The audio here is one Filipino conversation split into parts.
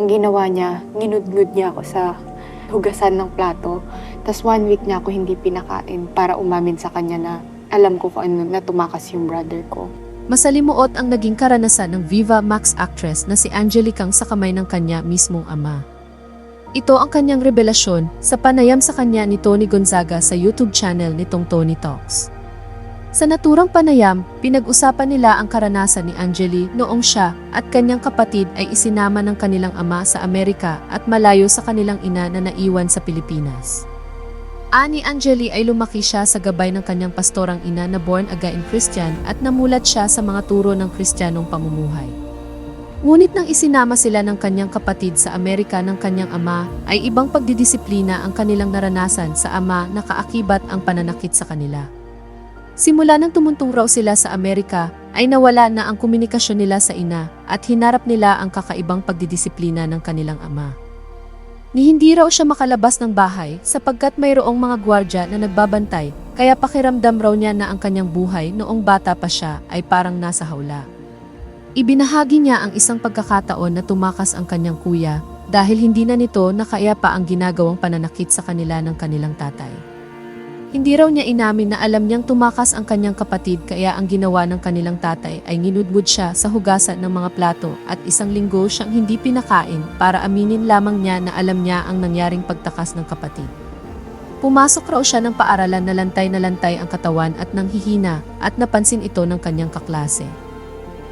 Ang ginawa niya, ginudgud niya ako sa hugasan ng plato. Tapos one week niya ako hindi pinakain para umamin sa kanya na alam ko kung ano na tumakas yung brother ko. Masalimuot ang naging karanasan ng Viva Max actress na si Angelicang sa kamay ng kanya mismong ama. Ito ang kanyang revelasyon sa panayam sa kanya ni Tony Gonzaga sa YouTube channel nitong Tony Talks. Sa naturang panayam, pinag-usapan nila ang karanasan ni Angeli noong siya at kanyang kapatid ay isinama ng kanilang ama sa Amerika at malayo sa kanilang ina na naiwan sa Pilipinas. Ani Angeli ay lumaki siya sa gabay ng kanyang pastorang ina na born again Christian at namulat siya sa mga turo ng Kristiyanong pamumuhay. Ngunit nang isinama sila ng kanyang kapatid sa Amerika ng kanyang ama, ay ibang pagdidisiplina ang kanilang naranasan sa ama na kaakibat ang pananakit sa kanila. Simula nang tumuntong raw sila sa Amerika, ay nawala na ang komunikasyon nila sa ina at hinarap nila ang kakaibang pagdidisiplina ng kanilang ama. Ni hindi raw siya makalabas ng bahay sapagkat mayroong mga gwardya na nagbabantay kaya pakiramdam raw niya na ang kanyang buhay noong bata pa siya ay parang nasa hawla. Ibinahagi niya ang isang pagkakataon na tumakas ang kanyang kuya dahil hindi na nito nakaya pa ang ginagawang pananakit sa kanila ng kanilang tatay. Hindi raw niya inamin na alam niyang tumakas ang kanyang kapatid kaya ang ginawa ng kanilang tatay ay nginudmud siya sa hugasan ng mga plato at isang linggo siyang hindi pinakain para aminin lamang niya na alam niya ang nangyaring pagtakas ng kapatid. Pumasok raw siya ng paaralan na lantay na lantay ang katawan at nanghihina at napansin ito ng kanyang kaklase.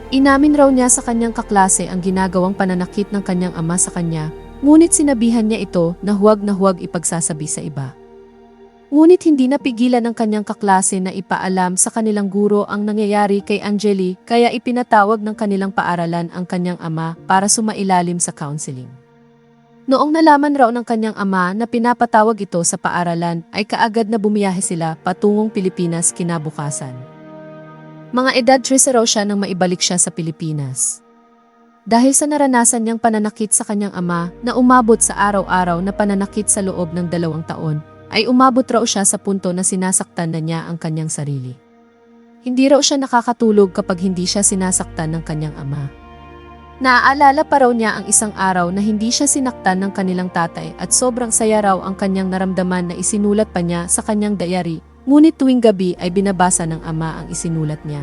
Inamin raw niya sa kanyang kaklase ang ginagawang pananakit ng kanyang ama sa kanya, ngunit sinabihan niya ito na huwag na huwag ipagsasabi sa iba. Ngunit hindi napigilan ng kanyang kaklase na ipaalam sa kanilang guro ang nangyayari kay Angeli kaya ipinatawag ng kanilang paaralan ang kanyang ama para sumailalim sa counseling. Noong nalaman raw ng kanyang ama na pinapatawag ito sa paaralan ay kaagad na bumiyahe sila patungong Pilipinas kinabukasan. Mga edad 13 raw siya nang maibalik siya sa Pilipinas. Dahil sa naranasan niyang pananakit sa kanyang ama na umabot sa araw-araw na pananakit sa loob ng dalawang taon, ay umabot raw siya sa punto na sinasaktan na niya ang kanyang sarili. Hindi raw siya nakakatulog kapag hindi siya sinasaktan ng kanyang ama. Naaalala pa raw niya ang isang araw na hindi siya sinaktan ng kanilang tatay at sobrang saya raw ang kanyang naramdaman na isinulat pa niya sa kanyang diary, ngunit tuwing gabi ay binabasa ng ama ang isinulat niya.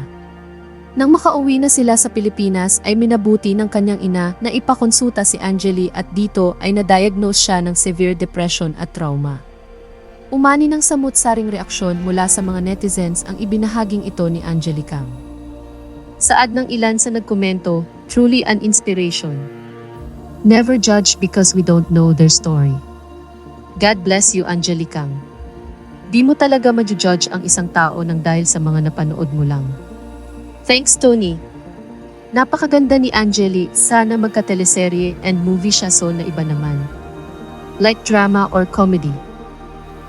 Nang makauwi na sila sa Pilipinas ay minabuti ng kanyang ina na ipakonsulta si Angeli at dito ay na-diagnose siya ng severe depression at trauma. Umani ng samut-saring reaksyon mula sa mga netizens ang ibinahaging ito ni Angelica. Saad ng ilan sa nagkomento, truly an inspiration. Never judge because we don't know their story. God bless you, Angelica. Di mo talaga ma-judge ang isang tao ng dahil sa mga napanood mo lang. Thanks, Tony. Napakaganda ni Angeli, sana magka-teleserye and movie siya so na iba naman. Like drama or comedy.